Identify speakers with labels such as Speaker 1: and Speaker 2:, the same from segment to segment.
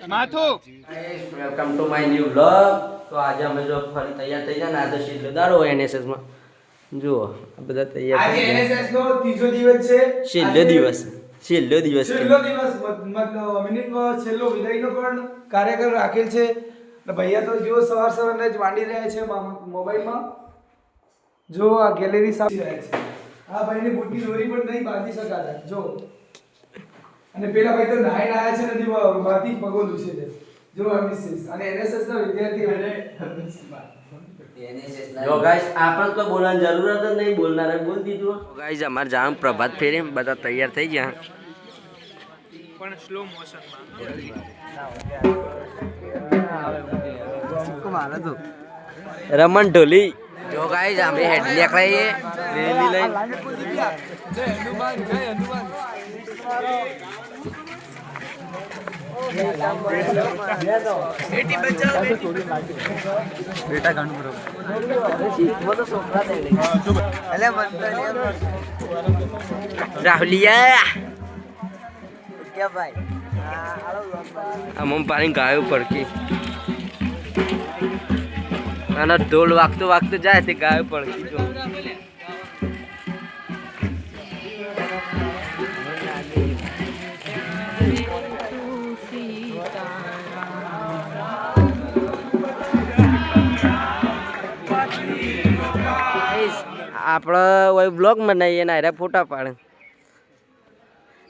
Speaker 1: માથું.
Speaker 2: Welcome to my new blog તો આજે અમે જો ફરી તૈયાર થઈ ગયા ને આજે છેલ્લો દાડો એનએસએસમાં. જુઓ આ બધા તૈયાર
Speaker 1: આજે
Speaker 2: થઈ
Speaker 1: નો ત્રીજો દિવસ છે.
Speaker 2: છેલ્લો દિવસ. છેલ્લો દિવસ
Speaker 1: છેલ્લો દિવસ મતલબ મિનિંગ છેલ્લો વિદાયનો પણ કાર્યક્રમ રાખેલ છે. એટલે ભૈયા તો જો સવાર સવારને જ માંડી રહ્યા છે મોબાઈલ મોબાઈલમાં. જો આ ગેલેરી સાફ રહ્યા છે આ ભાઈની બુટની દોરી પણ નહીં બાંધી શકાતા. જો અને પેલા ભાઈ તો નાઈન આયા છે નથી માથી પગો છે જો એનએસએસ અને એનએસએસ ના વિદ્યાર્થી
Speaker 2: જો ગાઈસ આપણે તો બોલવાની જરૂર જ નહીં. બોલનારે બોલ દીધું. ગાઈસ અમારે જવાનું પ્રભાત ફેરી બધા તૈયાર થઈ ગયા.
Speaker 1: પણ સ્લો મોશનમાં
Speaker 2: રમણ ઢોલી. જો ગાઈસ હેડ રેલી લઈને રાહુલિયા. આમ પાણી ગાયો પડકી અને ઢોલ વાગતો વાગતો જાય તે ગાયો પડકી જો આપણે ઓય બ્લોગ બનાવીએ ને આરા ફોટા પાડે.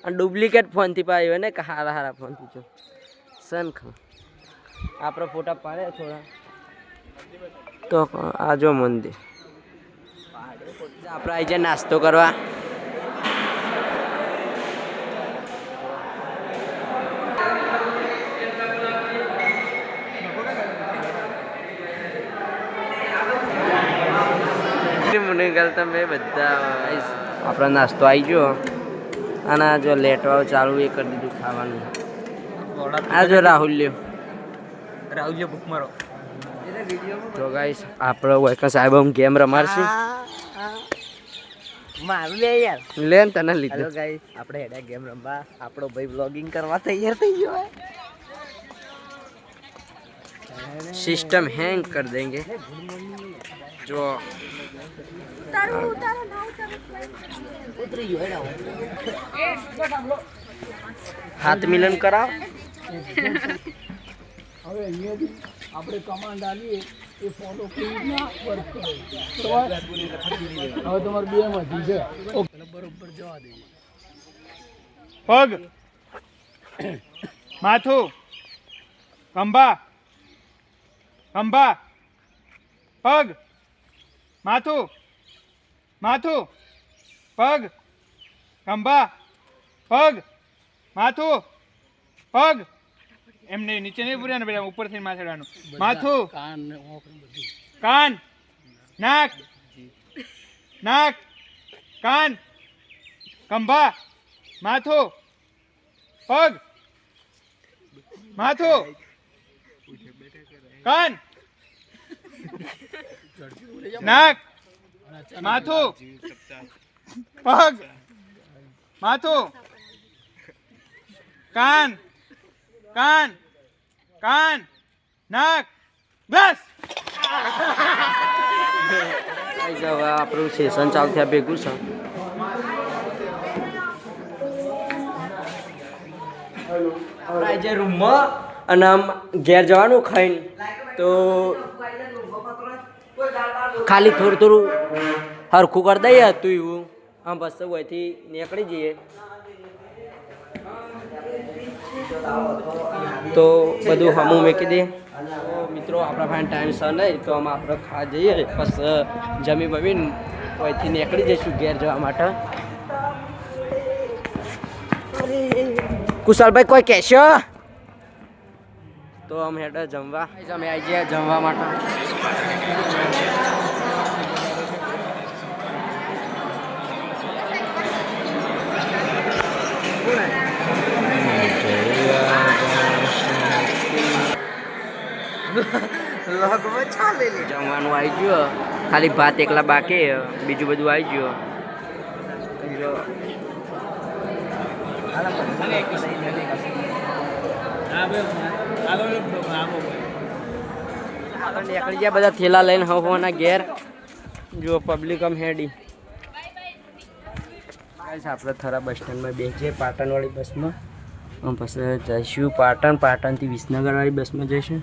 Speaker 2: અને ડુપ્લિકેટ ફોનથી પાડ્યો ને હારા હારા ફોનથી જો. સન ખા આપણે ફોટા પાડે થોડા. તો આજો મંદિર. આપણે આવી જાય નાસ્તો કરવા. ગઈકાલ તમે બધા આપણો નાસ્તો આવી ગયો. અને જો લેટવાઓ ચાલુ એ કરી દીધું ખાવાનું. આ જો રાહુલ લ્યો.
Speaker 1: રાહુલ લ્યો ભૂખ મારો.
Speaker 2: તો ગાઈસ આપણો વેકન સાહેબ હું ગેમ રમાડશું.
Speaker 3: મારું લે યાર.
Speaker 2: લે ને તને લીધો.
Speaker 3: ગાઈસ આપણે હેડા ગેમ રમવા. આપણો ભાઈ વ્લોગિંગ કરવા તૈયાર થઈ ગયો
Speaker 2: સિસ્ટમ હેંગ કર દેંગે. જો
Speaker 3: ઉતરી ગયો હેડા.
Speaker 2: હાથ મિલન કરાવ.
Speaker 1: હવે અહીંયાથી આપણે કમાન્ડ આલીએ એ ફોટો કેવી વર્ક કરે. હવે તમારે બે માંથી છે. બરોબર જવા દે પગ. માથું. ખંભા. ખંભા. પગ. માથું માથું પગ ખંભા પગ માથું પગ. એમને નીચે નહીં પૂર્યા ને પેલા ઉપરથી માથેડાનું. માથું કાન નાક નાક કાન ખંભા માથું પગ માથું કાન. નાક માથું પગ માથું કાન કાન કાન નાક બસ
Speaker 2: આપણું સેશન સંચાલ થયા ભેગું છે. આપણે રૂમમાં અને આમ ઘેર જવાનું ખાઈને તો ખાલી થોડું થોડું હરખું કરી દઈએ હતું એવું આમ બસ અહીંથી નીકળી જઈએ. તો બધું હમું મૂકી દઈએ મિત્રો, આપણા પાસે ટાઈમ છે નહીં, તો આમાં આપણે ખા જઈએ. બસ જમી બમીને અહીંથી નીકળી જઈશું ઘેર જવા માટે. કુશલભાઈ, કોઈ કહેશો? તો અમે હેઠળ જમવા. અમે આવી ગયા જમવા માટે.
Speaker 3: વ્લોગમાં ચાલે
Speaker 2: જમવાનું આવી ગયો ખાલી ભાત એકલા બાકી બીજું બધું આવી ગયો નીકળી બધા થેલા લઈને હવ હોના ઘેર. જો પબ્લિક આમ હેડી. આપણે થરા બસ સ્ટેન્ડમાં બેસીએ પાટણવાળી બસમાં. પછી જઈશું પાટણ, પાટણથી વિસનગરવાળી બસમાં જઈશું.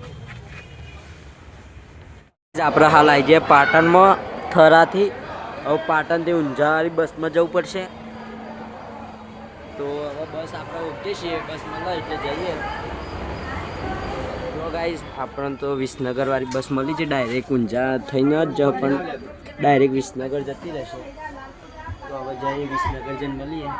Speaker 2: આપણે હાલ આવી ગયા પાટણમાં થરાથી હવે પાટણથી ઊંઝાવાળી બસમાં જવું પડશે. તો હવે બસ આપણે ઓકે છીએ, બસમાં લઈ એટલે જઈએ. તો ગાઈઝ આપણને તો વિસનગરવાળી બસ મળી છે ડાયરેક્ટ ઊંઝા થઈને જ જ, પણ ડાયરેક્ટ વિસનગર જતી રહેશે. તો હવે જઈએ, વિસનગર જઈને મળીએ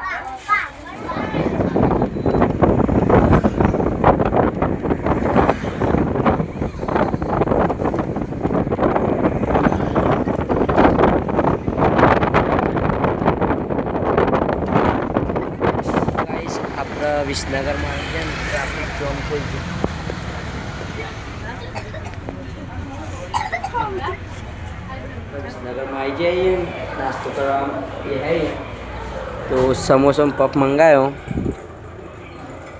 Speaker 2: ગાઈઝ આપણે વિસનગરમાં આવી ગયા ને ટ્રાફિક જોમ થઈ ગયું વિસનગરમાં આવી જઈએ નાસ્તો કરવા એ હે તો સમોસો ને પફ મંગાયો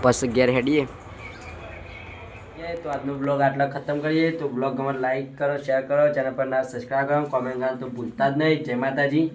Speaker 2: પછી ઘેર હેડીએ તો આજનો બ્લોગ આટલા ખતમ કરીએ તો બ્લોગ ગમે લાઈક કરો શેર કરો ચેનલ પર ના સબસ્ક્રાઈબ કરો કોમેન્ટ કરો તો ભૂલતા જ નહીં જય માતાજી